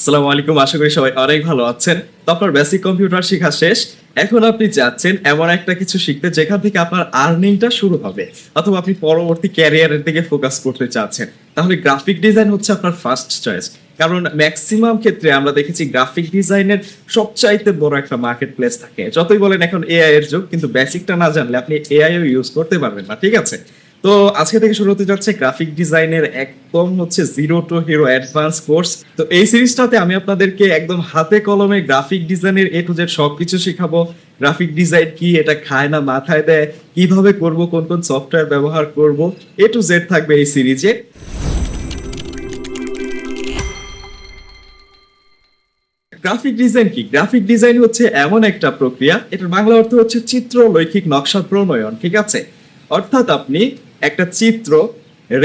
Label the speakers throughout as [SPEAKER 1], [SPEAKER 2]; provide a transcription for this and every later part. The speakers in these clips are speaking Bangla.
[SPEAKER 1] আসসালামু আলাইকুম, আশা করি সবাই অনেক ভালো আছেন। তো আপনার বেসিক কম্পিউটার শেখা শেষ। এখন আপনি যাচ্ছেন এমন একটা কিছু শিখতে যেখান থেকে আপনার আর্নিংটা শুরু হবে, অথবা আপনি পরবর্তী ক্যারিয়ারের দিকে ফোকাস করতে চাচ্ছেন। তাহলে গ্রাফিক ডিজাইন হচ্ছে আপনার ফার্স্ট চয়েস কারণ ম্যাক্সিমাম ক্ষেত্রে আমরা দেখেছি গ্রাফিক ডিজাইনের সবচাইতে বড় একটা মার্কেট প্লেস থাকে। যতই বলেন এখন এআই এর যুগ, কিন্তু বেসিকটা না জানলে আপনি এআই ইউজ করতে পারবেন না, ঠিক আছে? তো আজকে থেকে শুরু হতে যাচ্ছে গ্রাফিক ডিজাইনের একদম হচ্ছে zero to hero advance course তো এই সিরিজটাতে আমি আপনাদেরকে একদম হাতে কলমে গ্রাফিক ডিজাইনের এ টু জেড সবকিছু শেখাবো। গ্রাফিক ডিজাইন কি, এটা খায় না, মাথায় দেয়, কীভাবে করব, কোন কোন সফটওয়্যার ব্যবহার করব এ টু জেড থাকবে এই সিরিজে গ্রাফিক ডিজাইন কি? গ্রাফিক ডিজাইন হচ্ছে এমন একটা প্রক্রিয়া, এটার বাংলা অর্থ হচ্ছে চিত্র লৈখিক নকশা, প্রণয়ন, ঠিক আছে? অর্থাৎ আপনি একটা চিত্র,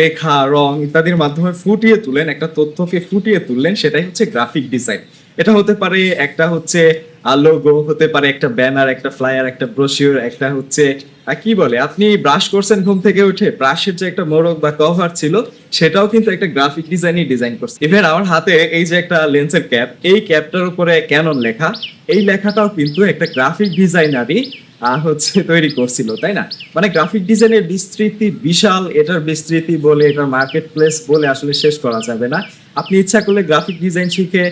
[SPEAKER 1] রেখা, রং ইত্যাদির মাধ্যমে ফুটিয়ে তুলেন, একটা তথ্যকে ফুটিয়ে তুললেন, সেটাই হচ্ছে গ্রাফিক ডিজাইন এটা হতে পারে একটা হচ্ছে লোগো হতে পারে একটা ব্যানার একটা ফ্লায়ার একটা ব্রোশিওর একটা হচ্ছে কি বলে, আপনি ব্রাশ করছেন ঘুম থেকে উঠে ব্রাশের যে একটা মোড়ক বা কভার ছিল, সেটাও কিন্তু একটা গ্রাফিক ডিজাইনই ডিজাইন করছে। ইভেন আমার হাতে এই যে একটা লেন্সের ক্যাপ এই ক্যাপটার উপরে ক্যানন লেখা, এই লেখাটাও কিন্তু একটা গ্রাফিক ডিজাইনারই হচ্ছে তৈরি করছিল, তাই না? মানে গ্রাফিক ডিজাইনের বিস্তৃতি বিশাল, এটার বিস্তৃতি বলে, এটার মার্কেট প্লেস বলে আসলে শেষ করা যাবে না। আপনি ইচ্ছা করলে গ্রাফিক ডিজাইন শিখে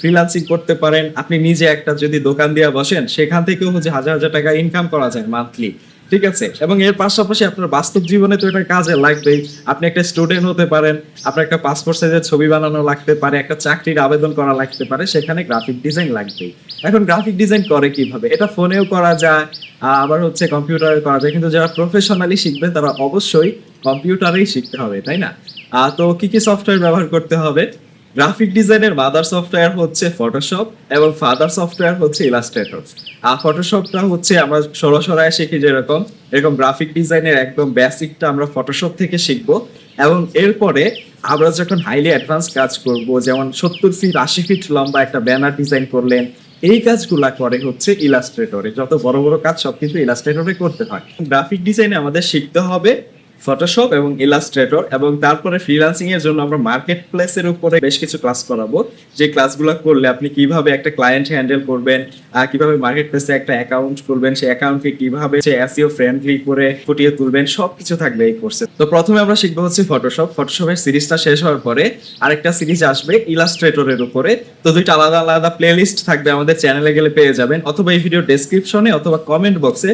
[SPEAKER 1] ফ্রিলান্সিং করতে পারেন। আপনি নিজে একটা যদি দোকান দিয়ে বসেন, সেখান থেকেও হচ্ছে হাজার হাজার টাকা ইনকাম করা যায় মান্থলি ঠিক আছে? এবং এর পাশাপাশি আপনার বাস্তব জীবনে তো এটা কাজে লাগবেই। আপনি একটা স্টুডেন্ট হতে পারেন, আপনার একটা পাসপোর্ট সাইজের ছবি বানানো লাগতে পারে, একটা চাকরির আবেদন করা লাগতে পারে, সেখানে গ্রাফিক ডিজাইন লাগবেই। এখন গ্রাফিক ডিজাইন করে কীভাবে? এটা ফোনেও করা যায় আবার হচ্ছে কম্পিউটারে করা যায়। কিন্তু যারা প্রফেশনালি শিখবে, তারা অবশ্যই কম্পিউটারেই শিখতে হবে, তাই না? তো কি কি সফটওয়্যার ব্যবহার করতে হবে? গ্রাফিক ডিজাইনের মাদার সফটওয়্যার হচ্ছে ফটোশপ এবং ফাদার সফটওয়্যার হচ্ছে ইলাস্ট্রেটর আর ফটোশপটা হচ্ছে আমরা সরাসরি শিখি যেরকম, এরকম গ্রাফিক ডিজাইনের একদম বেসিকটা আমরা ফটোশপ থেকে শিখব। এবং এরপরে আমরা যখন হাইলি অ্যাডভান্স কাজ করব, যেমন সত্তর ফিট আশি ফিট লম্বা একটা ব্যানার ডিজাইন করলেন, এই কাজগুলা করে হচ্ছে ইলাস্ট্রেটরে যত বড় বড় কাজ সব কিন্তু ইলাস্ট্রেটরে করতে হয়। গ্রাফিক ডিজাইনে আমাদের শিখতে হবে ফটোশপ এবং ইলাস্ট্রেটর এবং তারপরে ফ্রিল্যান্সিং এর জন্য আমরা মার্কেট প্লেসের উপরে বেশ কিছু ক্লাস করাবো। যে ক্লাসগুলো করলে আপনি কীভাবে একটা ক্লায়েন্ট হ্যান্ডেল করবেন আর কীভাবে মার্কেট প্লেসে একটা অ্যাকাউন্ট করবেন সেই অ্যাকাউন্টকে কীভাবে সে এসিও ফ্রেন্ডলি করে ফুটিয়ে তুলবেন, সবকিছু থাকবে এই কোর্সে তো প্রথমে আমরা শিখব হচ্ছে ফটোশপ ফটোশপের সিরিজটা শেষ হওয়ার পরে আরেকটা সিরিজ আসবে ইলাস্ট্রেটরের উপরে। তো দুইটা আলাদা আলাদা প্লেলিস্ট থাকবে আমাদের চ্যানেলে গেলে পেয়ে যাবেন। অথবা এই ভিডিও ডেসক্রিপশনে অথবা কমেন্ট বক্সে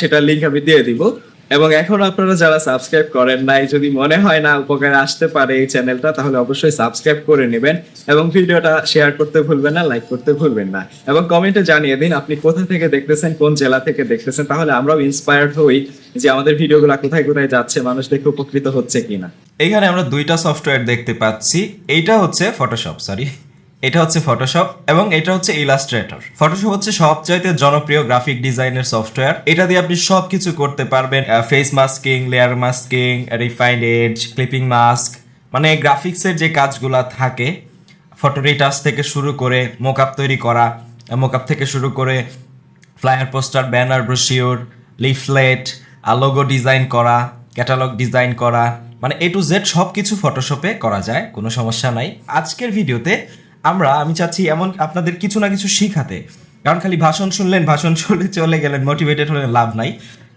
[SPEAKER 1] সেটা লিঙ্ক আমি দিয়ে দিব। এবং এখন আপনারা যারা সাবস্ক্রাইব করেন নাই, যদি মনে হয় না উপকারে আসতে পারে এই চ্যানেলটা তাহলে অবশ্যই সাবস্ক্রাইব করে নেবেন এবং ভিডিওটা শেয়ার করতে ভুলবেন না লাইক করতে ভুলবেন না। এবং কমেন্টে জানিয়ে দিন, আপনি কোথা থেকে দেখতেছেন, কোন জেলা থেকে দেখতেছেন, তাহলে আমরাও ইন্সপায়ার্ড হই যে আমাদের ভিডিওগুলো কোথায় কোথায় যাচ্ছে, মানুষ দেখে উপকৃত হচ্ছে কিনা।
[SPEAKER 2] এখানে আমরা দুইটা সফটওয়্যার দেখতে পাচ্ছি, এইটা হচ্ছে ফটোশপ সরি এটা হচ্ছে ফটোশপ এবং এটা হচ্ছে ইলাস্ট্রেটর ফটোশপ হচ্ছে সবচাইতে জনপ্রিয় গ্রাফিক ডিজাইনের সফটওয়্যার এটা দিয়ে আপনি সবকিছু করতে পারবেন face masking layer masking refined edge clipping mask মানে গ্রাফিক্সের যে কাজগুলা থাকে ফটো রিটাচ থেকে শুরু করে মোকআপ তৈরি করা মোকআপ থেকে শুরু করে flyer poster banner brochure leaflet logo design করা ক্যাটালগ ডিজাইন করা মানে এ টু জেড সব কিছু ফটোশপে করা যায়, কোনো সমস্যা নাই। আজকের ভিডিওতে আমরা, আমি চাচ্ছি এমন আপনাদের কিছু না কিছু শিখাতে। কারণ খালি ভাষণ শুনলেন, ভাষণ শুনে চলে গেলেন মোটিভেটেড হলে লাভ নাই।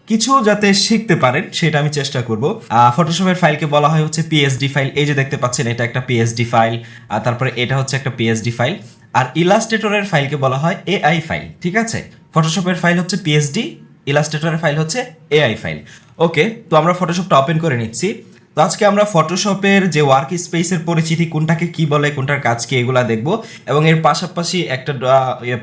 [SPEAKER 2] কিছু যাতে শিখতে পারেন, সেটা আমি চেষ্টা করব। ফটোশপের ফাইলকে বলা হয় হচ্ছে পিএসডি ফাইল এই যে দেখতে পাচ্ছেন, এটা একটা পিএসডি ফাইল আর তারপরে এটা হচ্ছে একটা পিএসডি ফাইল আর ইলাস্ট্রেটরের ফাইলকে বলা হয় এআই ফাইল ঠিক আছে? ফটোশপের ফাইল হচ্ছে পিএসডি ইলাস্ট্রেটরের ফাইল হচ্ছে এআই ফাইল ওকে তো আমরা ফটোশপটা ওপেন করে নিচ্ছি। তো আজকে আমরা ফটোশপের যে ওয়ার্ক স্পেসের পরিচিতি, কোনটাকে কি বলে, কোনটার কাজ কি, এগুলা দেখব। এবং এর পাশাপাশি একটা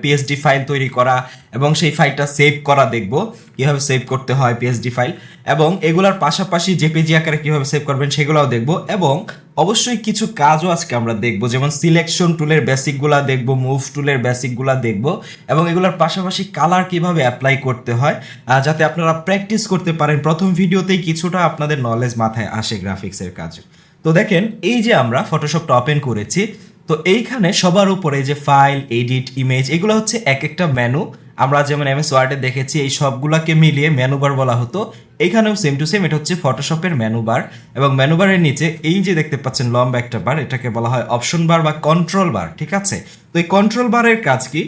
[SPEAKER 2] পিএসডি ফাইল তৈরি করা এবং সেই ফাইলটা সেভ করা দেখব। কীভাবে সেভ করতে হয় পিএসডি ফাইল এবং এগুলার পাশাপাশি জেপিজি আকারে কীভাবে সেভ করবেন, সেগুলোও দেখব। এবং অবশ্যই কিছু কাজও আজকে আমরা দেখব, যেমন সিলেকশন টুলের বেসিকগুলা দেখব মুভ টুলের বেসিকগুলা দেখব, এবং এগুলোর পাশাপাশি কালার কীভাবে অ্যাপ্লাই করতে হয় যাতে আপনারা প্র্যাকটিস করতে পারেন। প্রথম ভিডিওতেই কিছুটা আপনাদের নলেজ মাথায় আসে গ্রাফিক্সের কাজ। তো দেখেন, এই যে আমরা ফটোশপটা ওপেন করেছি, তো এইখানে সবার উপরে যে ফাইল এডিট ইমেজ এগুলো হচ্ছে এক একটা মেনু আমরা যেমন এমএস ওয়ার্ডে দেখেছি, এই সবগুলোকে মিলিয়ে ম্যানুবার বলা হতো। এখানেও সেম টু সেম এটা হচ্ছে ফটোশপের ম্যানুবার এবং ম্যানুবারের নিচে এই যে দেখতে পাচ্ছেন লম্বা একটা বার এটাকে বলা হয় অপশন বার বা কন্ট্রোল বার ঠিক আছে? তো এই কন্ট্রোল বারের কাজ কি?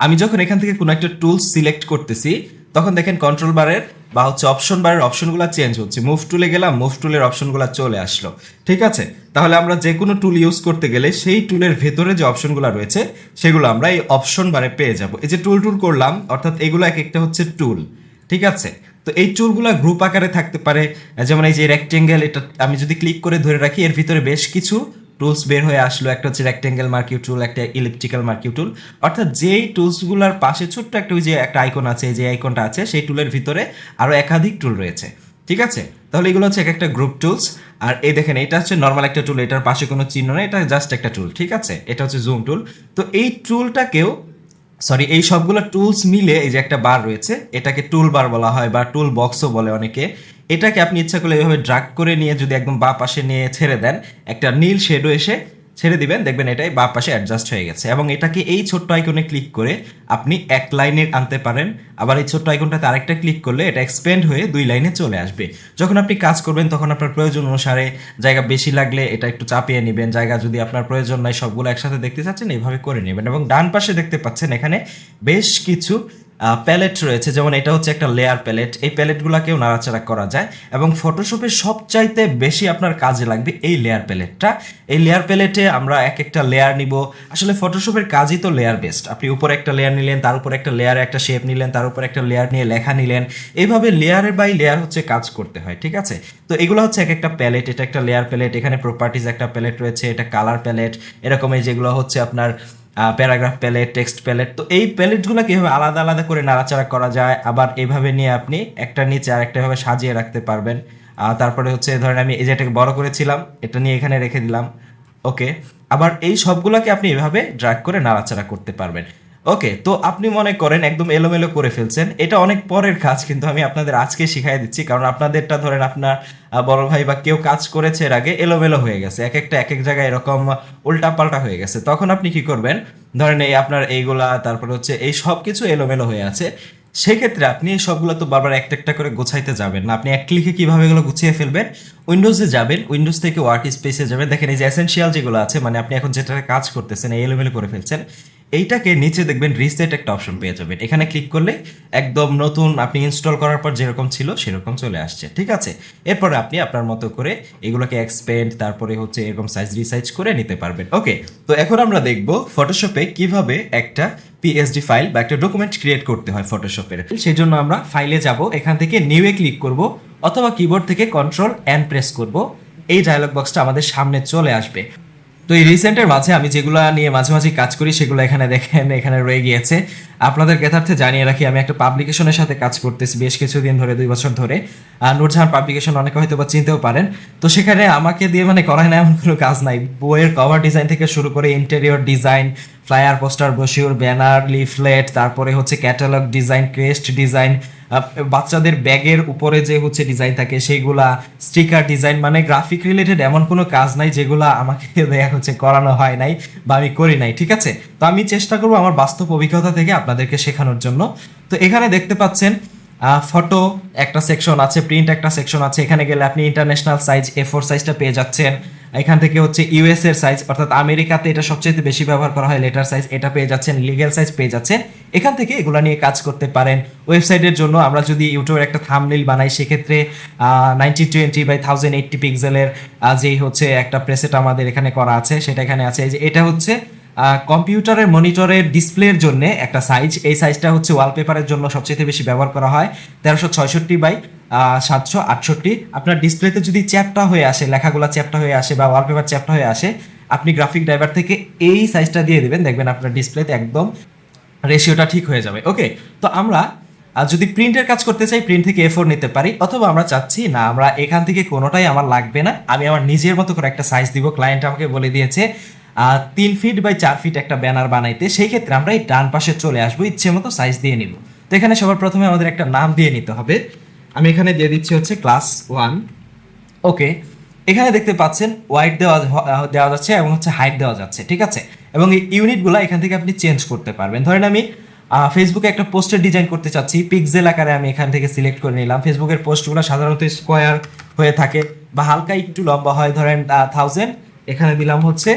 [SPEAKER 2] আমি যখন এখান থেকে কোনো একটা টুলস সিলেক্ট করতেছি তখন দেখেন কন্ট্রোল বারের বা হচ্ছে অপশন বারের অপশনগুলো চেঞ্জ হচ্ছে। মুভ টুলে গেলাম মুভ টুলের অপশনগুলো চলে আসলো। ঠিক আছে? তাহলে আমরা যে কোনো টুল ইউজ করতে গেলে সেই টুলের ভেতরে যে অপশনগুলো রয়েছে, সেগুলো আমরা এই অপশন বারে পেয়ে যাব। এই যে টুল টুল করলাম, অর্থাৎ এগুলো এক একটা হচ্ছে টুল ঠিক আছে? তো এই টুলগুলো গ্রুপ আকারে থাকতে পারে। যেমন এই যে রেক্টেঙ্গেল এটা আমি যদি ক্লিক করে ধরে রাখি, এর ভিতরে বেশ কিছু টুলস বের হয়ে আসলো, একটা হচ্ছে রেক্টেঙ্গেল মার্কিউ টুল একটা ইলেকট্রিক্যাল মার্কিউ টুল অর্থাৎ যেই টুলসগুলোর পাশে ছোট্ট একটা ওই যে একটা আইকন আছে, যে আইকনটা আছে, সেই টুলের ভিতরে আরও একাধিক টুল রয়েছে। ঠিক আছে? তাহলে এগুলো হচ্ছে এক একটা গ্রুপ টুলস আর এই দেখেন, এটা হচ্ছে নর্মাল একটা টুল এটার পাশে কোনো চিহ্ন নেই, এটা জাস্ট একটা টুল ঠিক আছে? এটা হচ্ছে জুম টুল তো এই টুলটাকেও সরি এই সবগুলো টুলস মিলে এই যে একটা বার রয়েছে, এটাকে টুল বার বলা হয় বা টুল বক্সও বলে অনেকে। এটাকে আপনি ইচ্ছা করলে এভাবে ড্রাগ করে নিয়ে যদি একদম বা পাশে নিয়ে ছেড়ে দেন, একটা নীল শেডো এসে ছেড়ে দিবেন, দেখবেন এটাই বা পাশে অ্যাডজাস্ট হয়ে গেছে। এবং এটাকে এই ছোট্ট আইকনে ক্লিক করে আপনি এক লাইনে আনতে পারেন। আবার এই ছোট্ট আইকনটাতে আরেকটা ক্লিক করলে এটা এক্সপেন্ড হয়ে দুই লাইনে চলে আসবে। যখন আপনি কাজ করবেন, তখন আপনার প্রয়োজন অনুসারে জায়গা বেশি লাগলে এটা একটু চাপিয়ে নেবেন। জায়গা যদি আপনার প্রয়োজন নাই, সবগুলো একসাথে দেখতে চাচ্ছেন, এইভাবে করে নেবেন। এবং ডান পাশে দেখতে পাচ্ছেন এখানে বেশ কিছু প্যালেট রয়েছে, যেমন এটা হচ্ছে একটা লেয়ার প্যালেট এই প্যালেটগুলোকেও নাড়াচাড়া করা যায় এবং ফটোশপের সবচাইতে বেশি আপনার কাজে লাগবে এই লেয়ার প্যালেটটা এই লেয়ার প্যালেটে আমরা এক একটা লেয়ার নিব। আসলে ফটোশপের কাজই তো লেয়ার বেস্ট আপনি উপরে একটা লেয়ার নিলেন, তার উপর একটা লেয়ারে একটা শেপ নিলেন, তার উপর একটা লেয়ার নিয়ে লেখা নিলেন। এইভাবে লেয়ারে বাই লেয়ার হচ্ছে কাজ করতে হয়, ঠিক আছে? তো এগুলো হচ্ছে এক একটা প্যালেট এটা একটা লেয়ার প্যালেট এখানে প্রপার্টিজ একটা প্যালেট রয়েছে, এটা কালার প্যালেট এরকম এই যেগুলো হচ্ছে আপনার প্যারাগ্রাফ প্যালেট, টেক্সট প্যালেট। তো এই প্যালেটগুলো কীভাবে আলাদা আলাদা করে নাড়াচাড়া করা যায়, আবার এভাবে নিয়ে আপনি একটা নিচে আর একটা ভাবে সাজিয়ে রাখতে পারবেন। তারপরে হচ্ছে, ধরেন আমি এই যেটাকে বড় করেছিলাম, এটা নিয়ে এখানে রেখে দিলাম। ওকে, আবার এই সবগুলোকে আপনি এভাবে ড্রাগ করে নাড়াচাড়া করতে পারবেন। ওকে তো আপনি মনে করেন একদম এলোমেলো করে ফেলছেন। এটা অনেক পরের কাজ, কিন্তু আমি আপনাদের আজকে শিখাই দিচ্ছি, কারণ আপনাদেরটা ধরেন আপনার বড় ভাই বা কেউ কাজ করেছে এর আগে এলোমেলো হয়ে গেছে। এক একটা, এক এক জায়গায় এরকম উল্টা পাল্টা হয়ে গেছে। তখন আপনি কি করবেন? ধরেন এই আপনার এইগুলা, তারপরে হচ্ছে এই সব কিছু এলোমেলো হয়ে আছে। সেক্ষেত্রে আপনি এই সবগুলো তো বারবার একটা একটা করে গোছাইতে যাবেন না। আপনি এক ক্লিকে কীভাবে এগুলো গুছিয়ে ফেলবেন? উইন্ডোজে যাবেন উইন্ডোজ থেকে ওয়ার্ক স্পেসে যাবেন। দেখেন এই যে এসেনশিয়াল যেগুলো আছে মানে আপনি এখন যেটা কাজ করতেছেন, এই এলোমেলো করে ফেলছেন। এইটাকে নিচে দেখবেন রিসেট একটা অপশন পেয়ে যাবেন। এখানে ক্লিক করলে একদম নতুন আপনি ইনস্টল করার পর যেরকম ছিল সেরকম চলে আসছে, ঠিক আছে? এরপরে আপনি আপনার মতো করে এগুলোকে এক্সপেন্ড তারপরে হচ্ছে এরকম সাইজ রিসাইজ করে নিতে পারবেন। ওকে তো এখন আমরা দেখব ফটোশপে কীভাবে একটা পিএসডি ফাইল বা একটা ডকুমেন্ট ক্রিয়েট করতে হয় ফটোশপের সেই জন্য আমরা ফাইলে যাব, এখান থেকে নিউ এ ক্লিক করব, অথবা কিবোর্ড থেকে কন্ট্রোল অ্যান্ড প্রেস করব। এই ডায়লগ বক্সটা আমাদের সামনে চলে আসবে। তো এই রিসেন্টের মাঝে আমি যেগুলো নিয়ে মাঝে মাঝে কাজ করি, সেগুলো এখানে দেখেন, এখানে রয়ে গিয়েছে। আপনাদের জ্ঞাতার্থে জানিয়ে রাখি, আমি একটা পাবলিকেশনের সাথে কাজ করতেছি বেশ কিছুদিন ধরে, দুই বছর ধরে। আর নূরজাহান পাবলিকেশন অনেকে হয়তো বা চিনতেও পারেন। তো সেখানে আমাকে দিয়ে মানে করায় না এমন কোনো কাজ নাই। বইয়ের কভার ডিজাইন থেকে শুরু করে interior design flyer poster brochure banner leaflet তারপরে হচ্ছে ক্যাটালগ ডিজাইন ক্রেস্ট ডিজাইন বাচ্চাদের ব্যাগের উপরে যে হচ্ছে ডিজাইন থাকে, সেইগুলা স্টিকার ডিজাইন মানে গ্রাফিক রিলেটেড এমন কোনো কাজ নাই যেগুলা আমাকে দেখা হচ্ছে করানো হয় নাই বা আমি করি নাই, ঠিক আছে? তো আমি চেষ্টা করব আমার বাস্তব অভিজ্ঞতা থেকে আপনাদেরকে শেখানোর জন্য। তো এখানে দেখতে পাচ্ছেন ফটো একটা সেকশন আছে প্রিন্ট একটা সেকশন আছে, এখানে গেলে আপনি ইন্টারন্যাশনাল সাইজ এ ফোর সাইজটা পেয়ে যাচ্ছেন। এখান থেকে হচ্ছে ইউএস এর সাইজ অর্থাৎ আমেরিকাতে এটা সবচেয়ে বেশি ব্যবহার করা হয় লেটার সাইজ এটা পেয়ে যাচ্ছেন লিগেল সাইজ পেয়ে যাচ্ছেন। এখান থেকে এগুলো নিয়ে কাজ করতে পারেন। ওয়েবসাইটের জন্য আমরা যদি ইউটিউবের একটা থামনেল বানাই, সেক্ষেত্রে nineteen twenty by thousand eighty পিক্সেলের যেই হচ্ছে একটা প্রেসেট আমাদের এখানে করা আছে, সেটা এখানে আছে। যে এটা হচ্ছে কম্পিউটারের মনিটরের ডিসপ্লের জন্য একটা সাইজ এই সাইজটা হচ্ছে ওয়ালপেপারের জন্য সবচেয়ে বেশি ব্যবহার করা হয়, তেরোশো ছয়ষট্টি বাই সাতশো আটষট্টি। আপনার ডিসপ্লেতে যদি চ্যাপটা হয়ে আসে, লেখাগুলো চ্যাপটা হয়ে আসে বা ওয়ালপেপার চ্যাপটা হয়ে আসে, আপনি গ্রাফিক ড্রাইভার থেকে এই সাইজটা দিয়ে দেবেন, দেখবেন আপনার ডিসপ্লেতে একদম রেশিওটা ঠিক হয়ে যাবে। ওকে তো আমরা আর যদি প্রিন্টের কাজ করতে চাই প্রিন্ট থেকে এফোর নিতে পারি, অথবা আমরা চাচ্ছি, না, আমরা এখান থেকে কোনোটাই আমার লাগবে না, আমি আমার নিজের মতো করে একটা সাইজ দিব ক্লায়েন্ট আমাকে বলে দিয়েছে তিন ফিট বাই চার ফিট একটা ব্যানার বানাইতে, সেই ক্ষেত্রে আমরা এই ডান পাশে চলে আসব, ইচ্ছে মতো সাইজ দিয়ে নিব। তো এখানে সবার প্রথমে আমাদের একটা নাম দিয়ে নিতে হবে। আমি এখানে দিয়ে দিচ্ছি হচ্ছে ক্লাস ওয়ান ওকে এখানে দেখতে পাচ্ছেন ওয়াইড দেওয়া দেওয়া যাচ্ছে এবং হচ্ছে হাইট দেওয়া যাচ্ছে, ঠিক আছে? এবং এই ইউনিটগুলো এখান থেকে আপনি চেঞ্জ করতে পারবেন। ধরেন আমি ফেসবুকে একটা পোস্টের ডিজাইন করতে চাচ্ছি পিক্সেল আকারে আমি এখান থেকে সিলেক্ট করে নিলাম। ফেসবুকের পোস্টগুলো সাধারণত স্কোয়ার হয়ে থাকে বা হালকা একটু লম্বা হয়। ধরেন থাউজেন্ড এখানে দিলাম হচ্ছে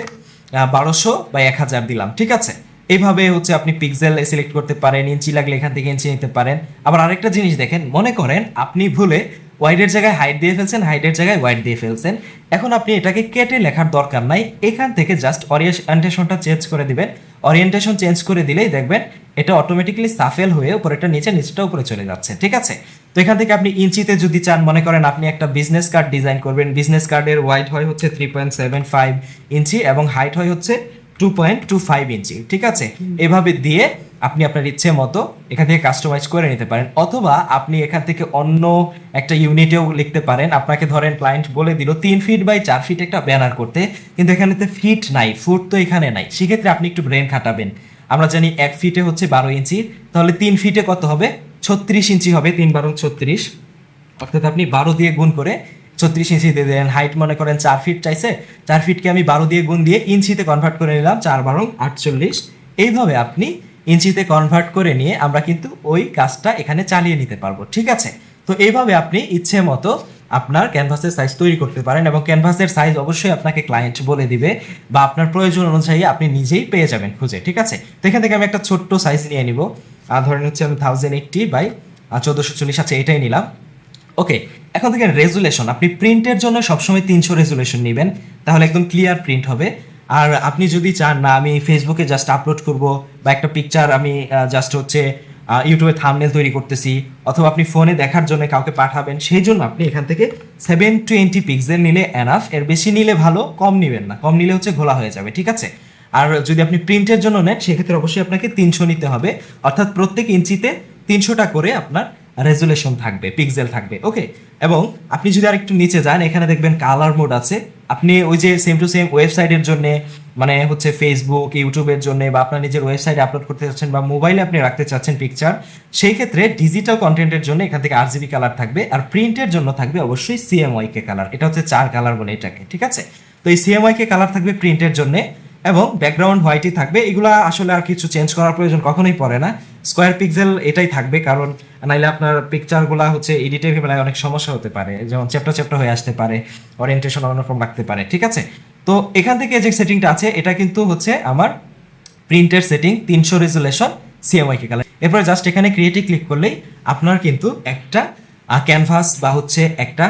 [SPEAKER 2] বারোশো বা এক হাজার দিলাম, ঠিক আছে? এইভাবে হচ্ছে আপনি পিক্সেল সিলেক্ট করতে পারেন, ইঞ্চি লাগলে এখান থেকে ইঞ্চি নিতে পারেন। আবার আরেকটা জিনিস দেখেন, মনে করেন আপনি ভুলে ওয়াইডের জায়গায় হাইট দিয়ে ফেলছেন হাইটের জায়গায় ওয়াইড দিয়ে ফেলছেন। এখন আপনি এটাকে কেটে লেখার দরকার নাই, এখান থেকে জাস্ট ওরিয়েন্টেশনটা চেঞ্জ করে দিবেন। ওরিয়েন্টেশন চেঞ্জ করে দিলেই দেখবেন এটা অটোমেটিক্যালি সাফেল হয়ে উপরেটা নিচে নিচেটা উপরে চলে যাচ্ছে, ঠিক আছে? তো এখান থেকে আপনি ইঞ্চিতে যদি চান, মনে করেন আপনি একটা বিজনেস কার্ড ডিজাইন করবেন। বিজনেস কার্ডের ওয়াইড হয় হচ্ছে three point seven five inch এবং হাইট হয় হচ্ছে two point two five inch ঠিক আছে? এভাবে দিয়ে আপনি আপনার ইচ্ছে মতো এখান থেকে কাস্টমাইজ করে নিতে পারেন। অথবা আপনি এখান থেকে অন্য একটা ইউনিটেও লিখতে পারেন। আপনাকে ধরেন ক্লায়েন্ট বলে দিল, তিন ফিট বাই চার ফিট একটা ব্যানার করতে। কিন্তু এখানে তো ফিট নাই ফুট তো এখানে নাই। সেক্ষেত্রে আপনি একটু ব্রেন খাটাবেন। আমরা জানি এক ফিটে হচ্ছে বারো ইঞ্চি। তাহলে তিন ফিটে কত হবে? ছত্রিশ ইঞ্চি হবে, তিন বারো ছত্রিশ। অর্থাৎ আপনি বারো দিয়ে গুণ করে ছত্রিশ ইঞ্চি দিয়ে দেন। হাইট মনে করেন চার ফিট চাইছে। চার ফিটকে আমি বারো দিয়ে গুণ দিয়ে ইঞ্চিতে কনভার্ট করে নিলাম। চার বারো আটচল্লিশ। এইভাবে আপনি ইঞ্চিতে কনভার্ট করে নিয়ে আমরা কিন্তু ওই কাজটা এখানে চালিয়ে নিতে পারব। ঠিক আছে? তো এইভাবে আপনি ইচ্ছে মতো আপনার ক্যানভাসের সাইজ তৈরি করতে পারেন এবং ক্যানভাসের সাইজ অবশ্যই আপনাকে ক্লায়েন্ট বলে দিবে বা আপনার প্রয়োজন অনুযায়ী আপনি নিজেই পেয়ে যাবেন খুঁজে। ঠিক আছে? তো এখান থেকে আমি একটা ছোট্ট সাইজ নিয়ে নিব। ধরেন হচ্ছে আমি থাউজেন্ড এইটটি বাই চোদ্দোশো চল্লিশ আছে, এটাই নিলাম। ওকে এখন থেকে রেজুলেশন আপনি প্রিন্টের জন্য সবসময় তিনশো রেজুলেশন নেবেন। তাহলে একদম ক্লিয়ার প্রিন্ট হবে। আর আপনি যদি চান না, আমি ফেসবুকে জাস্ট আপলোড করব বা একটা পিকচার আমি জাস্ট হচ্ছে ইউটিউবে থামনেল তৈরি করতেছি, অথবা আপনি ফোনে দেখার জন্য কাউকে পাঠাবেন, সেই জন্য আপনি এখান থেকে সেভেন টোয়েন্টি পিক্সেল নিলে এনাফ এর বেশি নিলে ভালো, কম নেবেন না। কম নিলে হচ্ছে ঘোলা হয়ে যাবে, ঠিক আছে? আর যদি আপনি প্রিন্টের জন্য নেন, সেক্ষেত্রে অবশ্যই আপনাকে তিনশো নিতে হবে। অর্থাৎ প্রত্যেক ইঞ্চিতে তিনশোটা করে আপনার রেজুলেশন থাকবে, পিক্সেল থাকবে, ওকে? এবং আপনি যদি আরেকটু নিচে যান, এখানে দেখবেন কালার মোড আছে। আপনি ওই যে সেম টু সেম ওয়েবসাইটের জন্য মানে হচ্ছে ফেসবুক ইউটিউবের জন্য বা আপনার নিজের ওয়েবসাইটে আপলোড করতে চাচ্ছেন বা মোবাইলে আপনি রাখতে চাচ্ছেন পিকচার সেই ক্ষেত্রে ডিজিটাল কন্টেন্টের জন্য এখান থেকে আর জিবি কালার থাকবে আর প্রিন্টের জন্য থাকবে অবশ্যই সিএমওয়াই কে কালার এটা হচ্ছে চার কালার বলে এটাকে, ঠিক আছে? তো এই সিএমওয়াই কে কালার থাকবে প্রিন্টের জন্য। এবং ব্যাকগ্রাউন্ড হোয়াইটই থাকবে। এগুলা আসলে আর কিছু চেঞ্জ করার প্রয়োজন কখনোই পড়ে না। স্কোয়ার পিক্সেল এটাই থাকবে, কারণ নাইলে আপনার পিকচারগুলা হচ্ছে এডিটের বেলায় অনেক সমস্যা হতে পারে। যেমন চ্যাপ্টার চ্যাপ্টার হয়ে আসতে পারে ওরিয়েন্টেশন অন্যরকম রাখতে পারে, ঠিক আছে? তো এখান থেকে যে সেটিংটা আছে, এটা কিন্তু হচ্ছে আমার প্রিন্টের সেটিং তিনশো রেজুলেশন সিএমআই কে কালার এরপরে জাস্ট এখানে ক্রিয়েটিভ ক্লিক করলেই আপনার কিন্তু একটা ক্যানভাস বা হচ্ছে একটা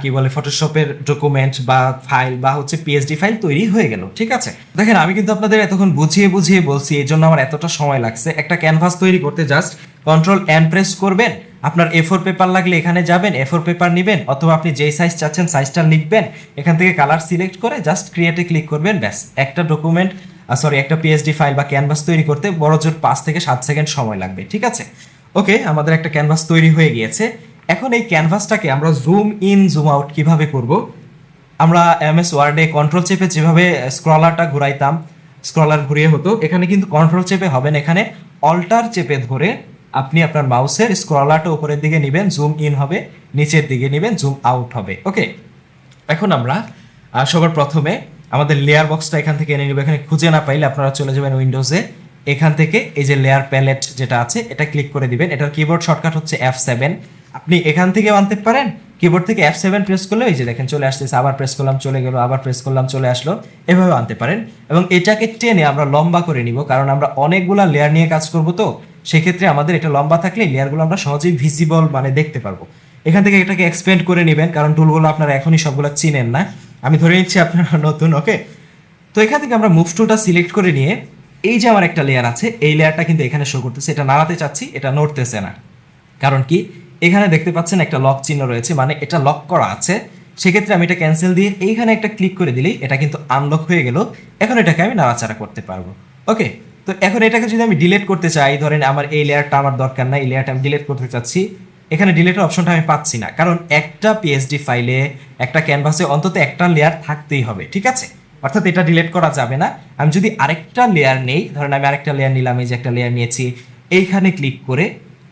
[SPEAKER 2] কি বলে ফটোশপের ডকুমেন্ট বা ফাইল বা হচ্ছে পিএইচডি ফাইল তৈরি হয়ে গেল, ঠিক আছে? দেখেন, আমি কিন্তু আপনাদের এতক্ষণ বুঝিয়ে বুঝিয়ে বলছি, এই জন্য আমার এতটা সময় লাগছে। একটা ক্যানভাস তৈরি করতে জাস্ট কন্ট্রোল এন প্রেস করবেন। আপনার এ ফোর পেপার লাগলে এখানে যাবেন এ ফোর পেপার নেবেন, অথবা আপনি যেই সাইজ চাচ্ছেন সাইজটা লিখবেন। এখান থেকে কালার সিলেক্ট করে জাস্ট ক্রিয়েটে ক্লিক করবেন, ব্যাস। একটা ডকুমেন্ট সরি একটা পিএইচডি ফাইল বা ক্যানভাস তৈরি করতে বড় জোর পাঁচ থেকে সাত সেকেন্ড সময় লাগবে, ঠিক আছে? ওকে আমাদের একটা ক্যানভাস তৈরি হয়ে গিয়েছে। এখন এই ক্যানভাসটাকে আমরা জুম ইন জুম আউট কীভাবে করব? আমরা এম এস ওয়ার্ডে কন্ট্রোল চেপে যেভাবে স্ক্রলারটা ঘুরাইতাম স্ক্রলার ঘুরিয়ে হতো, এখানে কিন্তু কন্ট্রোল চেপে হবেন এখানে অল্টার চেপে ধরে আপনি আপনার মাউসের স্ক্রলারটা উপরের দিকে নেবেন জুম ইন হবে, নিচের দিকে নেবেন জুম আউট হবে। ওকে এখন আমরা সবার প্রথমে আমাদের লেয়ার বক্সটা এখান থেকে এনে নেব। এখানে খুঁজে না পাইলে আপনারা চলে যাবেন উইন্ডোজে এখান থেকে এই যে লেয়ার প্যালেট যেটা আছে, এটা ক্লিক করে দিবেন। এটার কিবোর্ড শর্টকাট হচ্ছে এফ সেভেন আপনি এখান থেকে আনতে পারেন কিবোর্ড থেকে এফ সেভেন প্রেস করলে এই যে দেখেন চলে আসতেছে, আবার প্রেস করলাম, চলে গেল, আবার প্রেস করলাম, চলে আসলো, এভাবে আনতে পারেন। এবং এটাকে টেনে আমরা লম্বা করে নিব, কারণ আমরা অনেকগুলা লেয়ার নিয়ে কাজ করব তো, সেক্ষেত্রে আমাদের এটা লম্বা থাকলে লেয়ারগুলো আমরা সহজেই ভিজিবল মানে দেখতে পারব। এখান থেকে এটাকে এক্সপেন্ড করে নেবেন, কারণ টুলগুলো আপনারা এখনই সবগুলো চিনেন না। আমি ধরে নিচ্ছি আপনারা নতুন ওকে তো এখান থেকে আমরা মুভ টুলটা সিলেক্ট করে নিয়ে, এই যে আমার একটা লেয়ার আছে, এই লেয়ারটা কিন্তু এখানে শো করতেছে, এটা নাড়াতে চাচ্ছি, এটা নড়তেছে না। কারণ কি? এখানে দেখতে পাচ্ছেন একটা লক চিহ্ন রয়েছে মানে এটা লক করা আছে। সেক্ষেত্রে আমি এটা ক্যান্সেল দিয়ে এইখানে একটা ক্লিক করে দিলেই এটা কিন্তু আনলক হয়ে গেল। এখন এটাকে আমি নাড়াচাড়া করতে পারব। ওকে তো এখন এটাকে যদি আমি ডিলিট করতে চাই, ধরেন আমার এই লেয়ারটা আমার দরকার নাই, এই লেয়ারটা আমি ডিলিট করতে চাচ্ছি, এখানে ডিলেটের অপশনটা আমি পাচ্ছি না। কারণ একটা পিএইচডি ফাইলে একটা ক্যানভাসে অন্তত একটা লেয়ার থাকতেই হবে, ঠিক আছে? অর্থাৎ এটা ডিলেট করা যাবে না। আমি যদি আরেকটা লেয়ার নেই, ধরেন আমি আরেকটা লেয়ার নিলাম, এই যে একটা লেয়ার নিয়েছি, এইখানে ক্লিক করে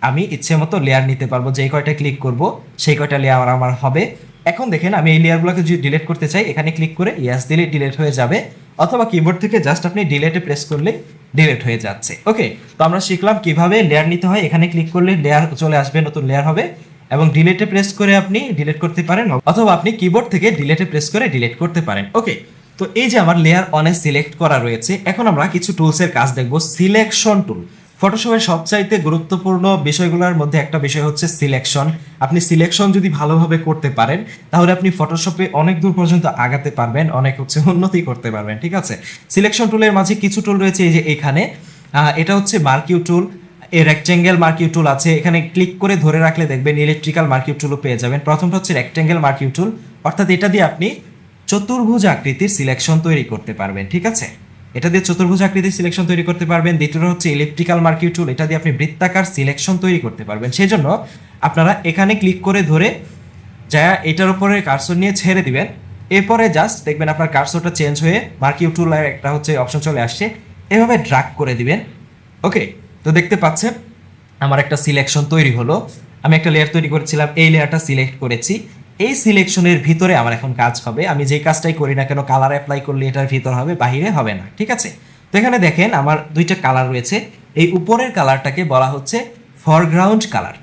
[SPEAKER 2] আমি ইচ্ছে মতো লেয়ার নিতে পারব, যেই কয়টা ক্লিক করব, সেই কয়টা লেয়ার আমার হবে। এখন দেখেন, আমি এই লেয়ারগুলোকে যদি ডিলিট করতে চাই, এখানে ক্লিক করে ইয়াস দিলে ডিলিট হয়ে যাবে, অথবা কিবোর্ড থেকে জাস্ট আপনি ডিলেটে প্রেস করলে ডিলেট হয়ে যাচ্ছে। ওকে তো আমরা শিখলাম কীভাবে লেয়ার নিতে হয়। এখানে ক্লিক করলে লেয়ার চলে আসবে, নতুন লেয়ার হবে, এবং ডিলেটে প্রেস করে আপনি ডিলেট করতে পারেন, অথবা আপনি কিবোর্ড থেকে ডিলেটে প্রেস করে ডিলেট করতে পারেন। ওকে তো এই যে আমার লেয়ার অনে সিলেক্ট করা রয়েছে, এখন আমরা কিছু টুলসের কাজ দেখব। সিলেকশন টুল ফটোশপের সবচাইতে গুরুত্বপূর্ণ বিষয়গুলোর মধ্যে একটা বিষয় হচ্ছে সিলেকশন আপনি সিলেকশন যদি ভালোভাবে করতে পারেন, তাহলে আপনি ফটোশপে অনেক দূর পর্যন্ত আগাতে পারবেন, অনেক হচ্ছে উন্নতি করতে পারবেন, ঠিক আছে? সিলেকশন টুলের মাঝে কিছু টুল রয়েছে এই যে এখানে। এটা হচ্ছে মার্কিউ টুল এই রেক্টেঙ্গেল মার্কিউ টুল আছে। এখানে ক্লিক করে ধরে রাখলে দেখবেন ইলেকট্রিক্যাল মার্কিউ টুলও পেয়ে যাবেন। প্রথমটা হচ্ছে রেক্টেঙ্গেল মার্কিউ টুল অর্থাৎ এটা দিয়ে আপনি চতুর্ভুজ আকৃতির সিলেকশন তৈরি করতে পারবেন, ঠিক আছে? এটা দিয়ে চতুর্ভুজ আকৃতির সিলেকশন তৈরি করতে পারবেন। দ্বিতীয়টা হচ্ছে ইলেকট্রিক্যাল মার্কিউ টুল এটা দিয়ে আপনি বৃত্তাকার সিলেকশন তৈরি করতে পারবেন। সেই জন্য আপনারা এখানে ক্লিক করে ধরে যা এটার উপরে কার্সর নিয়ে ছেড়ে দিবেন। এরপরে জাস্ট দেখবেন আপনার কার্সরটা চেঞ্জ হয়ে মার্কিউ টুল একটা হচ্ছে অপশন চলে আসছে। এভাবে ড্রাগ করে দিবেন। ওকে তো দেখতে পাচ্ছেন আমার একটা সিলেকশন তৈরি হলো। আমি একটা লেয়ার তৈরি করেছিলাম। এই লেয়ারটা সিলেক্ট করেছি। এই সিলেকশনের ভিতরে আমার এখন কাজ হবে। আমি যে কাজটাই করি না কেন কালার অ্যাপ্লাই করলে এটার ভিতর হবে, বাহিরে হবে না, ঠিক আছে? তো এখানে দেখেন আমার দুইটা কালার রয়েছে। এই উপরের কালারটাকে বলা হচ্ছে ফরগ্রাউন্ড কালার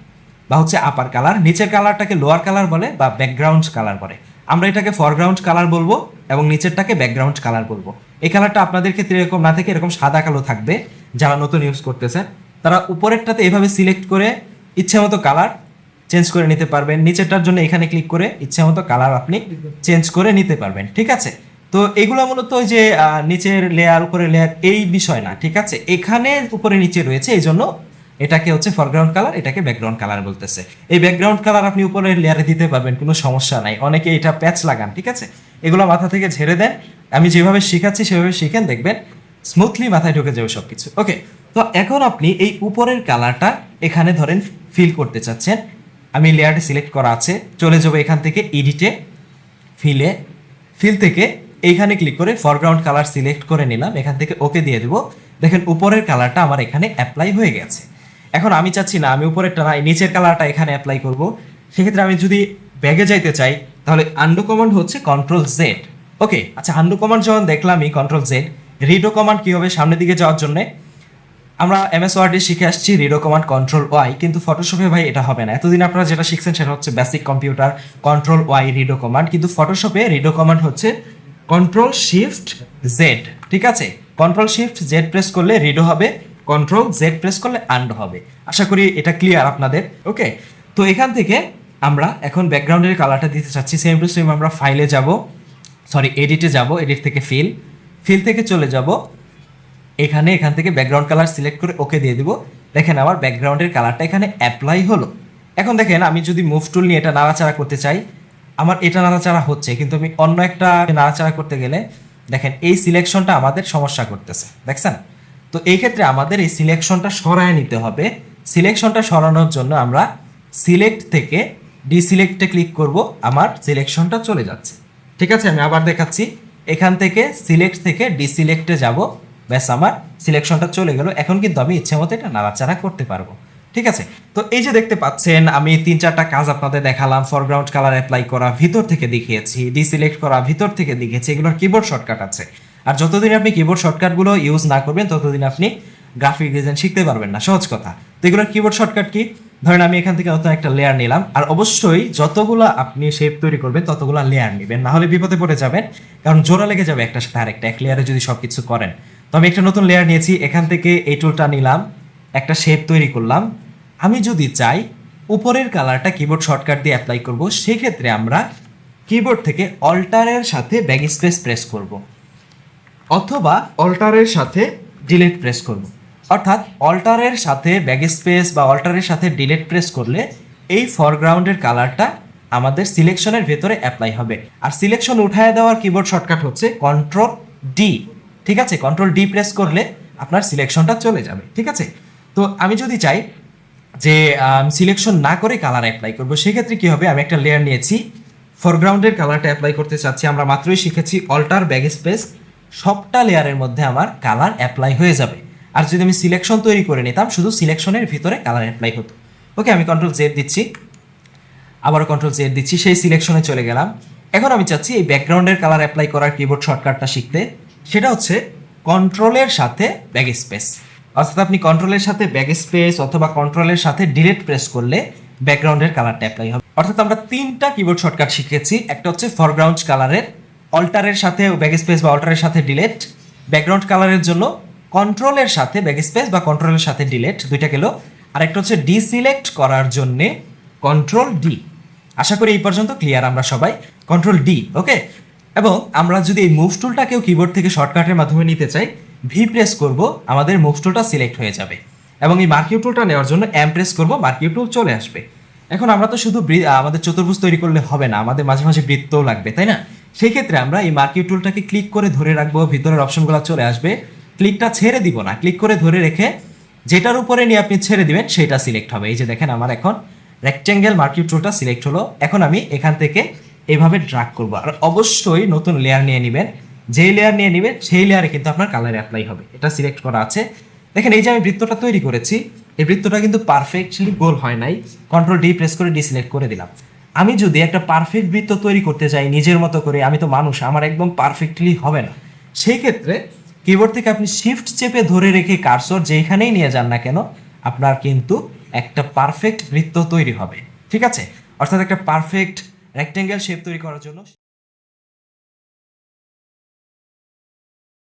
[SPEAKER 2] বা হচ্ছে আপার কালার নিচের কালারটাকে লোয়ার কালার বলে বা ব্যাকগ্রাউন্ড কালার বলে। আমরা এটাকে ফরগ্রাউন্ড কালার বলব এবং নিচেরটাকে ব্যাকগ্রাউন্ড কালার বলব। এই কালারটা আপনাদের ক্ষেত্রে এরকম না থেকে, এরকম সাদা কালো থাকবে, যারা নতুন ইউজ করতেছেন। তারা উপরেরটাতে এভাবে সিলেক্ট করে ইচ্ছে মতো কালার চেঞ্জ করে নিতে পারবেন। নিচেরটার জন্য এখানে ক্লিক করে ইচ্ছে মতো কালার আপনি চেঞ্জ করে নিতে পারবেন, ঠিক আছে? তো এগুলো মূলত যে নিচের লেয়ার উপরে লেয়ার এই বিষয় না, ঠিক আছে? এখানে উপরে নিচে রয়েছে, এই জন্য এটাকে হচ্ছে ফরগ্রাউন্ড কালার এটাকে ব্যাকগ্রাউন্ড কালার বলতেছে। এই ব্যাকগ্রাউন্ড কালার আপনি উপরের লেয়ারে দিতে পারবেন, কোনো সমস্যা নাই। অনেকে এটা প্যাচ লাগান, ঠিক আছে? এগুলো মাথা থেকে ঝেড়ে দেন। আমি যেভাবে শেখাচ্ছি, সেভাবে শিখেন, দেখবেন স্মুথলি মাথায় ঢুকে যাবে সব কিছু ওকে তো এখন আপনি এই উপরের কালারটা এখানে ধরেন ফিল করতে চাচ্ছেন। আমি লেয়ারটা সিলেক্ট করা আছে, চলে যাব এখান থেকে এডিটে ফিলে ফিল থেকে এইখানে ক্লিক করে ফরগ্রাউন্ড কালার সিলেক্ট করে নিলাম, এখান থেকে ওকে দিয়ে দেবো। দেখেন উপরের কালারটা আমার এখানে অ্যাপ্লাই হয়ে গেছে। এখন আমি চাচ্ছি না, আমি উপরেরটা না নিচের কালারটা এখানে অ্যাপ্লাই করব। সেক্ষেত্রে আমি যদি ব্যাগে যাইতে চাই, তাহলে আন্ডো কমান্ড হচ্ছে কন্ট্রোল জেড ওকে আচ্ছা আন্ডো কমান্ড যখন দেখলামই কন্ট্রোল জেড রিডো কমান্ড কী হবে সামনের দিকে যাওয়ার জন্যে? আমরা এমএস ওয়ার্ডে শিখে আসছি রিডো কমান্ড কন্ট্রোল ওয়াই কিন্তু ফটোশপে ভাই এটা হবে না। এতদিন আপনারা যেটা শিখছেন সেটা হচ্ছে basic computer control Y redo command কিন্তু ফটোশপে রিডো কমান্ড হচ্ছে কন্ট্রোল শিফট জেড ঠিক আছে? কন্ট্রোল শিফট জেড প্রেস করলে রিডো হবে কন্ট্রোল জেড প্রেস করলে আন্ডো হবে। আশা করি এটা ক্লিয়ার আপনাদের ওকে তো এখান থেকে আমরা এখন ব্যাকগ্রাউন্ডের কালারটা দিতে চাচ্ছি সেম টু সেম আমরা ফাইলে যাব সরি এডিটে যাব এডিট থেকে ফিল ফিল থেকে চলে যাব। এখানে এখান থেকে ব্যাকগ্রাউন্ড কালার সিলেক্ট করে ওকে দিয়ে দিব। দেখেন আমার ব্যাকগ্রাউন্ডের কালারটা এখানে অ্যাপ্লাই হলো। এখন দেখেন আমি যদি মুভ টুল নিয়ে এটা নাড়াচাড়া করতে চাই, আমার এটা নাড়াচাড়া হচ্ছে, কিন্তু আমি অন্য একটা নাড়াচাড়া করতে গেলে দেখেন এই সিলেকশনটা আমাদের সমস্যা করতেছে, দেখছেন? তো এই ক্ষেত্রে আমাদের এই সিলেকশনটা সরায় নিতে হবে। সিলেকশনটা সরানোর জন্য আমরা সিলেক্ট থেকে ডিসিলেক্টে ক্লিক করব, আমার সিলেকশনটা চলে যাচ্ছে। ঠিক আছে, আমি আবার দেখাচ্ছি। এখান থেকে সিলেক্ট থেকে ডিসিলেক্টে যাব। ব্যাস আমার সিলেকশনটা চলে গেল। এখন কিন্তু আমি ইচ্ছে মতো এটা নাড়াচাড়া করতে পারব। ঠিক আছে? তো এই যে দেখতে পাচ্ছেন, আমি তিন, চারটা কাজ আপনাদের দেখালাম। ফরগ্রাউন্ড কালার অ্যাপ্লাই করা, ভিতর থেকে দেখিয়েছি। ডিসিলেক্ট করা, ভিতর থেকে দেখিয়েছি। এগুলোর কিবোর্ড শর্টকাট আছে। আর যতদিন আপনি কিবোর্ড শর্টকাটগুলো ইউজ না করবেন, ততদিন আপনি গ্রাফিক ডিজাইন শিখতে পারবেন না। সহজ কথা। তো এগুলোর কিবোর্ড শর্টকাট কি? ধরেন আমি এখান থেকে নতুন একটা লেয়ার নিলাম। আর অবশ্যই যতগুলো আপনি শেপ তৈরি করবেন, ততগুলো লেয়ার নেবেন। না হলে বিপদে পড়ে যাবেন। কারণ জোড়া লেগে যাবে একটা সাথে আরেকটা। এক লেয়ারে যদি সব কিছু করেন। তো আমি একটা নতুন লেয়ার নিয়েছি, এখান থেকে এই টুলটা নিলাম, একটা শেপ তৈরি করলাম। আমি যদি চাই, উপরের কালারটা কিবোর্ড শর্টকাট দিয়ে অ্যাপ্লাই করব, সেক্ষেত্রে আমরা কিবোর্ড থেকে অল্টারের সাথে ব্যাগ স্পেস প্রেস করব, অথবা অল্টারের সাথে ডিলেট প্রেস করব। অর্থাৎ অল্টারের সাথে ব্যাগ স্পেস বা অল্টারের সাথে ডিলেট প্রেস করলে এই ফরগ্রাউন্ডের কালারটা আমাদের সিলেকশনের ভেতরে অ্যাপ্লাই হবে। আর সিলেকশন উঠায় দেওয়ার কিবোর্ড শর্টকাট হচ্ছে কন্ট্রোল ডি ঠিক আছে? কন্ট্রোল ডি প্রেস করলে আপনার সিলেকশনটা চলে যাবে, ঠিক আছে? তো আমি যদি চাই যে সিলেকশন না করে কালার অ্যাপ্লাই করব, সেক্ষেত্রে কি হবে? আমি একটা লেয়ার নিয়েছি। ফরগ্রাউন্ডের কালারটা অ্যাপ্লাই করতে চাচ্ছি। আমরা মাত্রই শিখেছি অল্টার ব্যাগ স্পেস সবটা লেয়ারের মধ্যে আমার কালার অ্যাপ্লাই হয়ে যাবে। আর যদি আমি সিলেকশন তৈরি করে নিতাম, শুধু সিলেকশনের ভিতরে কালার অ্যাপ্লাই হতো। ওকে আমি কন্ট্রোল জেড দিচ্ছি। আবারও কন্ট্রোল জেড দিচ্ছি। সেই সিলেকশনে চলে গেলাম। এখন আমি চাচ্ছি এই ব্যাকগ্রাউন্ডের কালার অ্যাপ্লাই করার কিবোর্ড শর্টকাটটা শিখতে। সেটা হচ্ছে কন্ট্রোলের সাথে ব্যাগ স্পেস অর্থাৎ আপনি কন্ট্রোলের সাথে ব্যাগ স্পেস অথবা কন্ট্রোলের সাথে ডিলেট প্রেস করলে ব্যাকগ্রাউন্ডের কালারটা অ্যাপ্লাই হবে। অর্থাৎ আমরা তিনটা কিবোর্ড শর্টকাট শিখেছি। একটা হচ্ছে ফরগ্রাউন্ড কালারের অল্টারের সাথে ব্যাগ স্পেস বা অল্টারের সাথে ডিলেট ব্যাকগ্রাউন্ড কালারের জন্য কন্ট্রোলের সাথে ব্যাগ স্পেস বা কন্ট্রোলের সাথে ডিলেট দুইটা গেল। আর একটা হচ্ছে ডিসিলেক্ট করার জন্যে কন্ট্রোল ডি আশা করি এই পর্যন্ত ক্লিয়ার আমরা সবাই। কন্ট্রোল ডি ওকে এবং আমরা যদি এই মুভ টুলটাকেও কিবোর্ড থেকে শর্টকাটের মাধ্যমে নিতে চাই ভি প্রেস করব, আমাদের মুভ টুলটা সিলেক্ট হয়ে যাবে। এবং এই মার্কিউ টুলটা নেওয়ার জন্য এম প্রেস করব মার্কিউ টুল চলে আসবে। এখন আমরা তো শুধু আমাদের চতুর্ভুজ তৈরি করলে হবে না, আমাদের মাঝে মাঝে বৃত্তও লাগবে, তাই না? সেই ক্ষেত্রে আমরা এই মার্কিউ টুলটাকে ক্লিক করে ধরে রাখব, ভিতরের অপশনগুলো চলে আসবে। ক্লিকটা ছেড়ে দিব না ক্লিক করে ধরে রেখে যেটার উপরে নিয়ে আপনি ছেড়ে দিবেন, সেটা সিলেক্ট হবে। এই যে দেখেন, আমার এখন রেক্টেঙ্গেল মার্কিউ টুলটা সিলেক্ট হলো। এখন আমি এখান থেকে এভাবে ড্রাগ করব। আর অবশ্যই নতুন লেয়ার নিয়ে নেবেন। যেই লেয়ার নিয়ে নেবেন, সেই লেয়ারে কিন্তু আপনার কালার অ্যাপ্লাই হবে। এটা সিলেক্ট করা আছে। দেখেন, এই যে আমি বৃত্তটা তৈরি করেছি, এই বৃত্তটা কিন্তু পারফেক্টলি গোল হয় নাই। কন্ট্রোল ডি প্রেস করে ডিসিলেক্ট করে দিলাম। আমি যদি একটা পারফেক্ট বৃত্ত তৈরি করতে চাই নিজের মতো করে, আমি তো মানুষ, আমার একদম পারফেক্টলি হবে না। সেই ক্ষেত্রে কিবোর্ড থেকে আপনি শিফট চেপে ধরে রেখে কারসর যেখানেই নিয়ে যান না কেন, আপনার কিন্তু একটা পারফেক্ট বৃত্ত তৈরি হবে। ঠিক আছে? অর্থাৎ একটা পারফেক্ট রেক্টেঙ্গেল শেপ তৈরি করার জন্য